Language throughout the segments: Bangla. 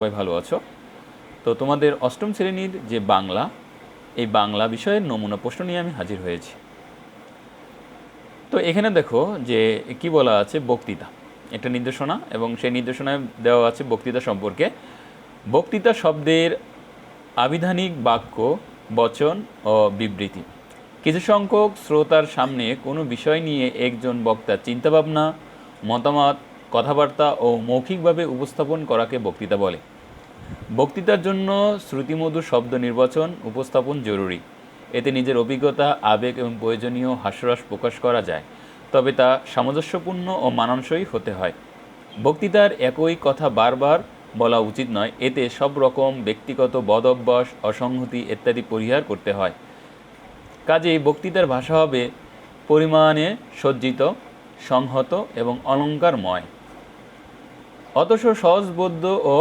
সবাই ভালো আছো? তো তোমাদের অষ্টম শ্রেণির যে বাংলা, এই বাংলা বিষয়ের নমুনা প্রশ্ন নিয়ে আমি হাজির হয়েছি। তো এখানে দেখো যে কি বলা আছে, বক্তৃতা। একটা নির্দেশনা এবং সেই নির্দেশনায় দেওয়া আছে বক্তৃতা সম্পর্কে। বক্তৃতা শব্দের আবিধানিক বাক্য, বচন ও বিবৃতি। কিছু সংখ্যক শ্রোতার সামনে কোনো বিষয় নিয়ে একজন বক্তার চিন্তাভাবনা, মতামত কথাবার্তা ও মৌখিকভাবে উপস্থাপন করাকে বক্তৃতা বলে। বক্তৃতার জন্য শ্রুতিমধুর শব্দ নির্বাচন, উপস্থাপন জরুরি। এতে নিজের অভিজ্ঞতা, আবেগ এবং প্রয়োজনীয় হাস্যরস প্রকাশ করা যায়। তবে তা সামঞ্জস্যপূর্ণ ও মানানসই হতে হয়। বক্তৃতার একই কথা বারবার বলা উচিত নয়, এতে সব রকম ব্যক্তিগত বদ অভ্যাস অসংহতি ইত্যাদি পরিহার করতে হয়। কাজেই বক্তৃতার ভাষা হবে পরিমাণে সজ্জিত, সংহত এবং অলঙ্কারময়। অথচ সহজবোধ্য ও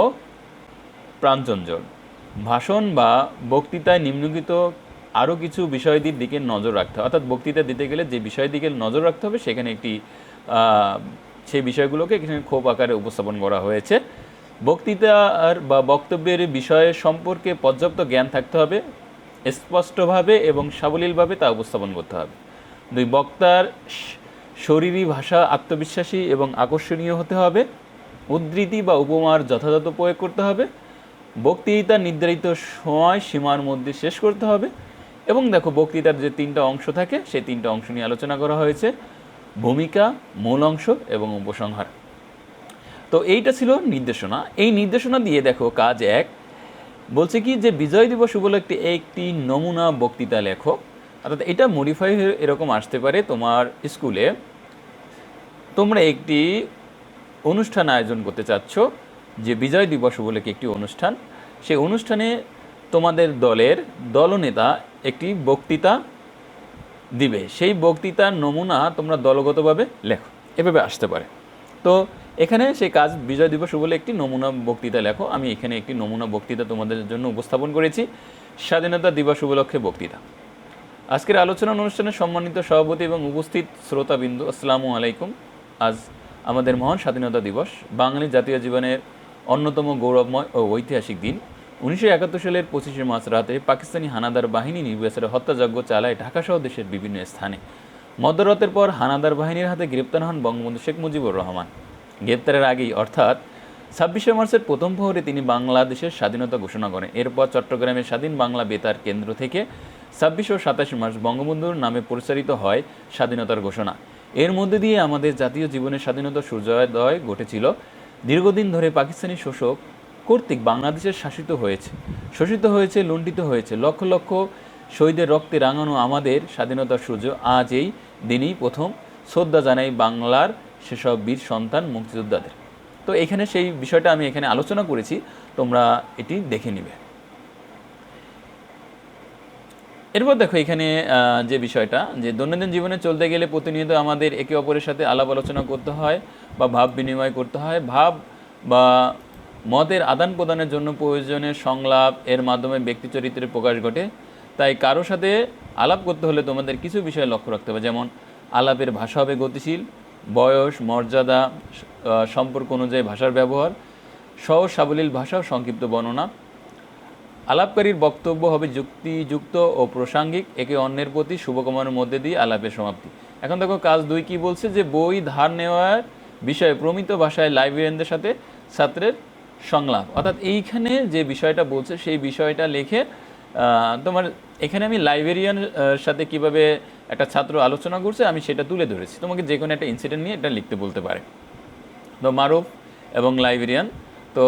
প্রাণচঞ্চল ভাষণ বা বক্তৃতায় নিম্নলিখিত আরও কিছু বিষয়টির দিকে নজর রাখতে হবে অর্থাৎ বক্তৃতা দিতে গেলে যে বিষয়ের দিকে নজর রাখতে হবে, সেখানে একটি সেই বিষয়গুলোকে এখানে ক্ষোভ আকারে উপস্থাপন করা হয়েছে। বক্তৃতার বা বক্তব্যের বিষয়ে সম্পর্কে পর্যাপ্ত জ্ঞান থাকতে হবে, স্পষ্টভাবে এবং সাবলীলভাবে তা উপস্থাপন করতে হবে। দুই, বক্তার শরীরী ভাষা আত্মবিশ্বাসী এবং আকর্ষণীয় হতে হবে। উদ্ধৃতি বা উপমার যথাযথ প্রয়োগ করতে হবে। বক্তৃতা নির্ধারিত সময় সীমার মধ্যে শেষ করতে হবে। এবং দেখো, বক্তৃতার যে তিনটা অংশ থাকে, সেই তিনটা অংশ নিয়ে আলোচনা করা হয়েছে। ভূমিকা, মূল অংশ এবং উপসংহার। তো এইটা ছিল নির্দেশনা। এই নির্দেশনা দিয়ে দেখো, কাজ এক। বলছে কি যে, বিজয় দিবস উপলক্ষে একটি নমুনা বক্তৃতা লেখো। অর্থাৎ এটা মডিফাই এরকম আসতে পারে তোমার স্কুলে। তোমরা একটি অনুষ্ঠান আয়োজন করতে চাচ্ছ, যে বিজয় দিবস উপলক্ষে একটি অনুষ্ঠান, সেই অনুষ্ঠানে তোমাদের দলের দলনেতা একটি বক্তৃতা দিবে। সেই বক্তৃতার নমুনা তোমরা দলগতভাবে লেখো। এভাবে আসতে পারে। তো এখানে সেই কাজ বিজয় দিবস বলে একটি নমুনা বক্তৃতা লেখো। আমি এখানে একটি নমুনা বক্তৃতা তোমাদের জন্য উপস্থাপন করেছি। স্বাধীনতা দিবস উপলক্ষে বক্তৃতা। আজকের আলোচনা অনুষ্ঠানে সম্মানিত সভাপতি এবং উপস্থিত শ্রোতাবিন্দু, আসসালামু আলাইকুম। আজ আমাদের মহান স্বাধীনতা দিবস বাঙালি জাতীয় জীবনের অন্যতম গৌরবময় ও ঐতিহাসিক দিন। উনিশশো একাত্তর সালের পঁচিশে মার্চ রাতে পাকিস্তানি হানাদার বাহিনী নির্বিচারে হত্যাযজ্ঞ চালায় ঢাকাসহ দেশের বিভিন্ন স্থানে। মধ্যরাতের পর হানাদার বাহিনীর হাতে গ্রেপ্তার হন বঙ্গবন্ধু শেখ মুজিবুর রহমান। গ্রেপ্তারের আগেই, অর্থাৎ ছাব্বিশে মার্চের প্রথম প্রহরে তিনি বাংলাদেশের স্বাধীনতা ঘোষণা করেন। এরপর চট্টগ্রামের স্বাধীন বাংলা বেতার কেন্দ্র থেকে ছাব্বিশ ও সাতাশে মার্চ বঙ্গবন্ধুর নামে পরিচালিত হয় স্বাধীনতার ঘোষণা। এর মধ্যে দিয়ে আমাদের জাতীয় জীবনের স্বাধীনতা সূর্যোদয় ঘটেছিল। দীর্ঘদিন ধরে পাকিস্তানি শোষক কর্তৃক বাংলাদেশের শাসিত হয়েছে। শোষিত হয়েছে, লুণ্ঠিত হয়েছে। লক্ষ লক্ষ শহীদের রক্তে রাঙানো আমাদের স্বাধীনতার সূর্য আজ এই দিনেই প্রথম শ্রদ্ধা জানাই বাংলার সেসব বীর সন্তান মুক্তিযোদ্ধাদের। তো এখানে সেই বিষয়টা আমি এখানে আলোচনা করেছি। তোমরা এটি দেখে নিবে। এরপর দেখো এখানে যে বিষয়টা, যে দৈনন্দিন জীবনে চলতে গেলে প্রতিনিয়ত আমাদের একে অপরের সাথে আলাপ আলোচনা করতে হয় বা ভাব বিনিময় করতে হয়। ভাব বা মতের আদান প্রদানের জন্য প্রয়োজনীয় সংলাপ, এর মাধ্যমে ব্যক্তি চরিত্রের প্রকাশ ঘটে। তাই কারও সাথে আলাপ করতে হলে তোমাদের কিছু বিষয় লক্ষ্য রাখতে হবে, যেমন আলাপের ভাষা হবে গতিশীল, বয়স, মর্যাদা সম্পর্ক অনুযায়ী ভাষার ব্যবহার, সহজ সাবলীল ভাষা সংক্ষিপ্ত বর্ণনা। আলাপকারীর বক্তব্য হবে যুক্তিযুক্ত ও প্রাসঙ্গিক, একে অন্যের প্রতি শুভকামনার মধ্যে দিয়ে আলাপের সমাপ্তি। এখন দেখো, কাজ দুই কি বলছে? যে বই ধার নেওয়ার বিষয়ে প্রমিত ভাষায় লাইব্রেরিয়ানদের সাথে ছাত্রের সংলাপ। অর্থাৎ এইখানে যে বিষয়টা বলছে, সেই বিষয়টা লিখে তোমার এখানে আমি লাইব্রেরিয়ান সাথে কীভাবে একটা ছাত্র আলোচনা করছে, আমি সেটা তুলে ধরেছি। তোমাকে যে কোনো একটা ইনসিডেন্ট নিয়ে এটা লিখতে বলতে পারে। তো মারুফ এবং লাইব্রেরিয়ান, তো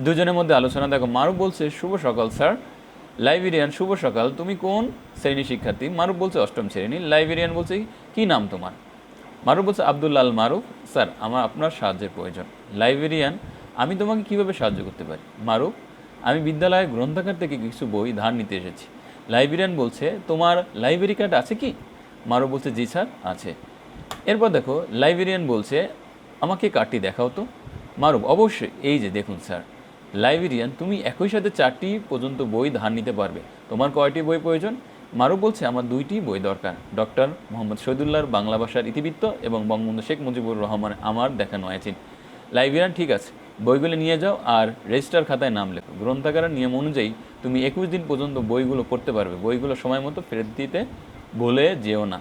দুজনের মধ্যে আলোচনা। দেখো, মারুফ বলছে, শুভ সকাল, স্যার। লাইব্রেরিয়ান শুভ সকাল, তুমি কোন শ্রেণি শিক্ষার্থী? মারুফ বলছে, অষ্টম শ্রেণি। লাইব্রেরিয়ান বলছে, কি নাম তোমার? মারুফ বলছে আবদুল্লাল মারুফ। স্যার, আমার, আপনার সাহায্যের প্রয়োজন। লাইব্রেরিয়ান আমি তোমাকে কীভাবে সাহায্য করতে পারি? মারুফ, আমি বিদ্যালয়ে গ্রন্থাগার থেকে কিছু বই ধার নিতে এসেছি। লাইব্রেরিয়ান বলছে, তোমার লাইব্রেরি কার্ড আছে কি? মারুফ বলছে, জি স্যার, আছে। এরপর দেখো লাইব্রেরিয়ান বলছে, আমাকে কার্ডটি দেখাও তো। মারুফ, অবশ্যই, এই যে দেখুন স্যার। লাইব্রেরিয়ান তুমি একই সাথে চারটি পর্যন্ত বই ধার নিতে পারবে। তোমার কয়টি বই প্রয়োজন? মারুফ বলছে, আমার দুইটি বই দরকার। ডক্টর মোহাম্মদ শহীদুল্লাহর বাংলা ভাষার ইতিবৃত্ত এবং বঙ্গবন্ধু শেখ মুজিবুর রহমান, আমার দেখানো আছে লাইব্রেরিয়ান ঠিক আছে। বইগুলো নিয়ে যাও আর রেজিস্টার খাতায় নাম লেখো। গ্রন্থাগারের নিয়ম অনুযায়ী তুমি একুশ দিন পর্যন্ত বইগুলো পড়তে পারবে। বইগুলো সময় মতো ফেরত দিতে বলে যেও না।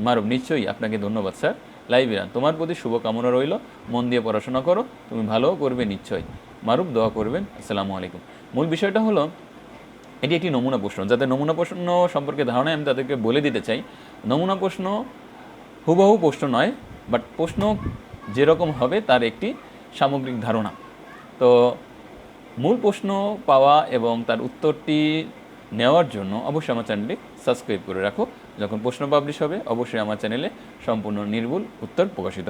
মারুফ, নিশ্চয়ই আপনাকে ধন্যবাদ, স্যার। লাইব্রেরিয়ান তোমার প্রতি শুভকামনা রইল। মন দিয়ে পড়াশোনা করো। তুমি ভালোও করবে নিশ্চয়ই। মারুফ, দোয়া করবেন। আসসালামু আলাইকুম। মূল বিষয়টা হলো, এটি একটি নমুনা প্রশ্ন। যাতে নমুনা প্রশ্ন সম্পর্কে ধারণা আমি তাদেরকে বলে দিতে চাই, নমুনা প্রশ্ন হুবহু প্রশ্ন নয় বাট প্রশ্ন যেরকম হবে তার একটি সামগ্রিক ধারণা। তো মূল প্রশ্ন পাওয়া এবং তার উত্তরটি নেওয়ার জন্য অবশ্যই আমার চ্যানেলটি সাবস্ক্রাইব করে রাখো। যখন প্রশ্ন পাবলিশ হবে, অবশ্যই আমার চ্যানেলে সম্পূর্ণ নির্ভুল উত্তর প্রকাশিত